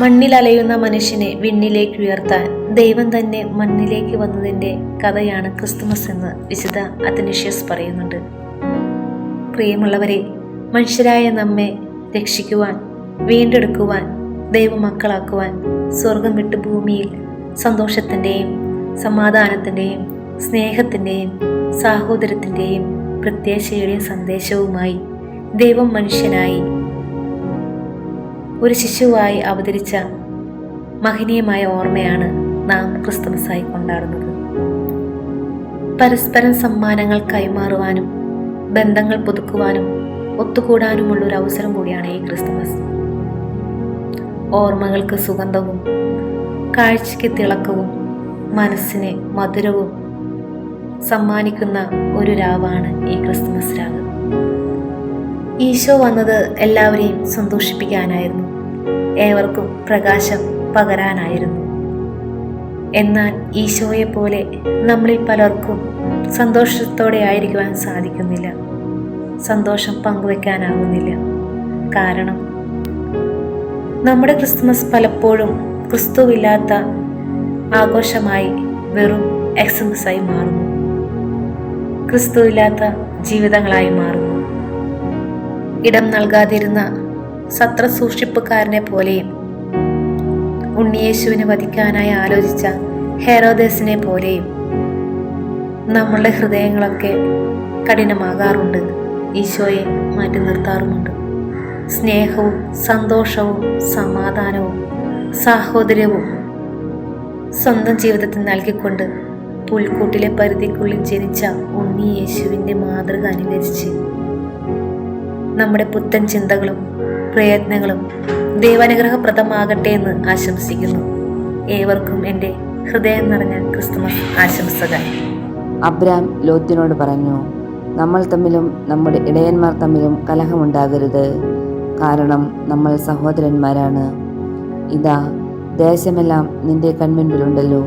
മണ്ണിൽ അലയുന്ന മനുഷ്യനെ വിണ്ണിലേക്ക് ഉയർത്താൻ ദൈവം തന്നെ മണ്ണിലേക്ക് വന്നതിന്റെ കഥയാണ് ക്രിസ്തുമസ് എന്ന് വിശുദ്ധ അത്തനിഷ്യസ് പറയുന്നുണ്ട്. പ്രിയമുള്ളവരെ മനുഷ്യരായ നമ്മെ രക്ഷിക്കുവാൻ വീണ്ടെടുക്കുവാൻ ദൈവമക്കളാക്കുവാൻ സ്വർഗം വിട്ട് ഭൂമിയിൽ സന്തോഷത്തിന്റെയും സമാധാനത്തിന്റെയും സ്നേഹത്തിന്റെയും സാഹോദര്യത്തിന്റെയും പ്രത്യാശയുടെയും സന്ദേശവുമായി ദൈവം മനുഷ്യനായി ഒരു ശിശുവായി അവതരിച്ച മഹനീയമായ ഓർമ്മയാണ് നാം ക്രിസ്തുമസായി കൊണ്ടാടുന്നത്. പരസ്പരം സമ്മാനങ്ങൾ കൈമാറുവാനും ബന്ധങ്ങൾ പുതുക്കുവാനും ഒത്തുകൂടാനുമുള്ള ഒരു അവസരം കൂടിയാണ് ഈ ക്രിസ്തുമസ്. ഓർമ്മകൾക്ക് സുഗന്ധവും കാഴ്ചയ്ക്ക് തിളക്കവും മനസ്സിന് മധുരവും സമ്മാനിക്കുന്ന ഒരു രാവാണ് ഈ ക്രിസ്തുമസ് രാവ്. ഈശോ വന്നത് എല്ലാവരെയും സന്തോഷിപ്പിക്കാനായിരുന്നു. ഏവർക്കും പ്രകാശം പകരാനായിരുന്നു. എന്നാൽ ഈശോയെ പോലെ നമ്മളിൽ പലർക്കും സന്തോഷത്തോടെ ആയിരിക്കുവാൻ സാധിക്കുന്നില്ല. സന്തോഷം പങ്കുവെക്കാനാകുന്നില്ല കാരണം നമ്മുടെ ക്രിസ്മസ് പലപ്പോഴും ക്രിസ്തുവില്ലാത്ത ആഘോഷമായി വെറും എക്സംസായി മാറുന്നു. ക്രിസ്തുവില്ലാത്ത ജീവിതങ്ങളായി മാറുന്നു. ഇടം നൽകാതിരുന്ന സത്ര സൂക്ഷിപ്പുകാരനെ പോലെയും ഉണ്ണിയേശുവിനെ വധിക്കാനായി ആലോചിച്ച ഹെറോദേസിനെ പോലെയും നമ്മളുടെ ഹൃദയങ്ങളൊക്കെ കഠിനമാകാറുണ്ട്. ഈശോയെ മാറ്റി നിർത്താറുമുണ്ട്. സ്നേഹവും സന്തോഷവും സമാധാനവും സാഹോദര്യവും സ്വന്തം ജീവിതത്തിൽ നൽകിക്കൊണ്ട് പുൽക്കൂട്ടിലെ പരിധിക്കുള്ളിൽ ജനിച്ച ഉണ്ണി യേശുവിന്റെ മാതൃക അനുകരിച്ച് നമ്മുടെ പുത്തൻ ചിന്തകളും പ്രയത്നങ്ങളും ദൈവാനുഗ്രഹപ്രദമാകട്ടെ എന്ന് ആശംസിക്കുന്നു. ഏവർക്കും എന്റെ ഹൃദയം നിറഞ്ഞ ക്രിസ്തുമസ് ആശംസകൾ. അബ്രാം ലോത്തിനോട് പറഞ്ഞു നമ്മൾ തമ്മിലും നമ്മുടെ ഇടയന്മാർ തമ്മിലും കലഹമുണ്ടാകരുത്. കാരണം നമ്മൾ സഹോദരന്മാരാണ്. ഇതാ ദേശമെല്ലാം നിന്റെ കൺമുൻപിലുണ്ടല്ലോ.